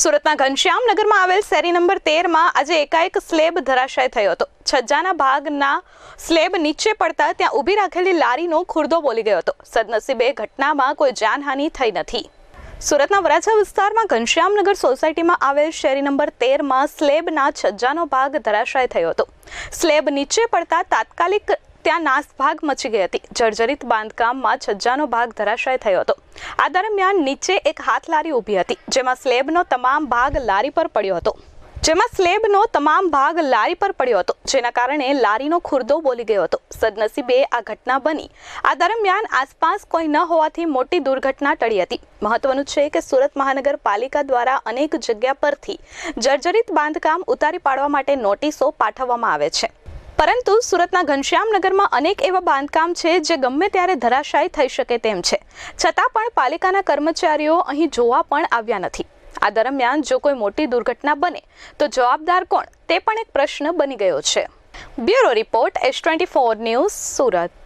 સુરતના ઘનશ્યામનગરમાં આવેલ શેરી નંબર તેરમાં આજે એકાએક સ્લેબ ધરાશાય થયો હતો. છજ્જાના ભાગના સ્લેબ નીચે પડતા ત્યાં ઊભી રાખેલી લારીનો ખુરદો બોલી ગયો હતો. સદનસીબે ઘટનામાં કોઈ જાનહાનિ થઈ નથી. સુરતના વરાછા વિસ્તારમાં ઘનશ્યામનગર સોસાયટીમાં આવેલ શેરી નંબર તેરમાં સ્લેબના છજ્જાનો ભાગ ધરાશાય થયો હતો. સ્લેબ નીચે પડતા તાત્કાલિક ત્યાં નાસભાગ મચી ગઈ હતી. જર્જરિત બાંધકામમાં છજ્જાનો ભાગ ધરાશાય થયો હતો. આ દરમિયાન નીચે એક હાથ લારી ઊભી હતી, જેમાં સ્લેબનો તમામ ભાગ લારી પર પડ્યો હતો. જેમાં સ્લેબનો તમામ ભાગ લારી પર પડ્યો હતો, જેના કારણે લારીનો ખુરદો બોલી ગયો હતો. સદનસીબે આ ઘટના બની. આ દરમિયાન આસપાસ કોઈ ન હોવાથી મોટી દુર્ઘટના ટળી હતી. મહત્વનું છે કે સુરત મહાનગરપાલિકા દ્વારા અનેક જગ્યા પરથી જર્જરિત બાંધકામ ઉતારી પાડવા માટે નોટિસો પાઠવવામાં આવે છે. પરંતુ સુરતના ઘનશ્યામનગરમાં અનેક એવા બાંધકામ છે જે ગમે ત્યારે ધરાશાયી થઈ શકે તેમ છે. છતાં પણ પાલિકાના કર્મચારીઓ અહીં જોવા પણ આવ્યા નથી. આ દરમિયાન જો કોઈ મોટી દુર્ઘટના બને, તો જવાબદાર કોણ? તે પણ એક પ્રશ્ન બની ગયો છે. Bureau report, S twenty four news, Surat.